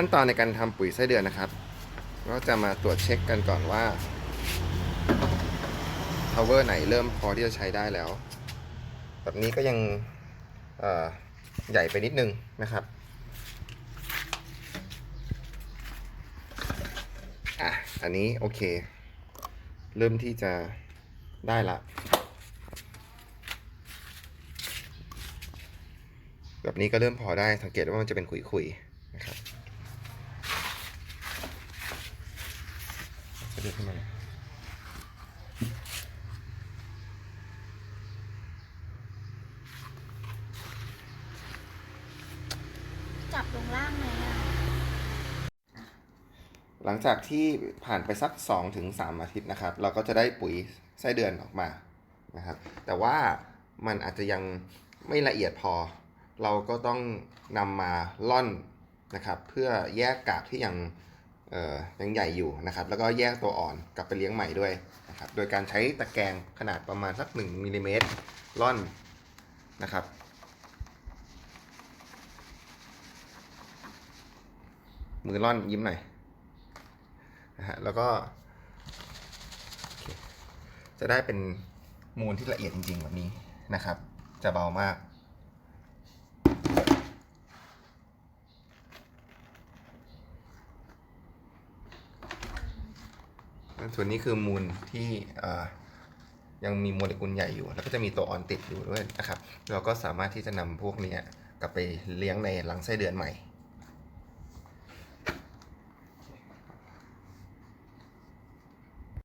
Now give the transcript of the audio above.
ขั้นตอนในการทำปุ๋ยไส้เดือนนะครับก็จะมาตรวจเช็คกันก่อนว่า power ไหนเริ่มพอที่จะใช้ได้แล้ว แบบนี้ก็ยังใหญ่ไปนิดนึงนะครับอะอันนี้โอเค เริ่มที่จะได้ละแบบนี้ก็เริ่มพอได้สังเกตว่ามันจะเป็นขุยๆนะครับ จะดูขึ้นมาเลยจับลงล่างไหมอะหลังจากที่ผ่านไปสัก 2-3ถึงอาทิตย์นะครับ เราก็จะได้ปุ๋ยไส้เดือนออกมานะครับ แต่ว่ามันอาจจะยังไม่ละเอียดพอ เราก็ต้องนำมาล่อนนะครับ เพื่อแยกกากที่ยังเอ่อ ยังใหญ่อยู่นะครับ แล้วก็แยกตัวอ่อนกลับไปเลี้ยงใหม่ด้วยนะครับ โดยการใช้ตะแกรงขนาดประมาณสัก1มิลลิเมตรล่อนนะครับ มือล่อนยิ้มหน่อยนะฮะแล้วก็ จะได้เป็นมูลที่ละเอียดจริงๆแบบนี้นะครับ จะเบามาก ส่วนนี้คือมูลที่ยังมีโมเลกุลใหญ่อยู่ แล้วก็จะมีตัวอ่อนติดอยู่ด้วยนะครับ เราก็สามารถที่จะนำพวกนี้กลับไปเลี้ยงในรังไส้เดือนใหม่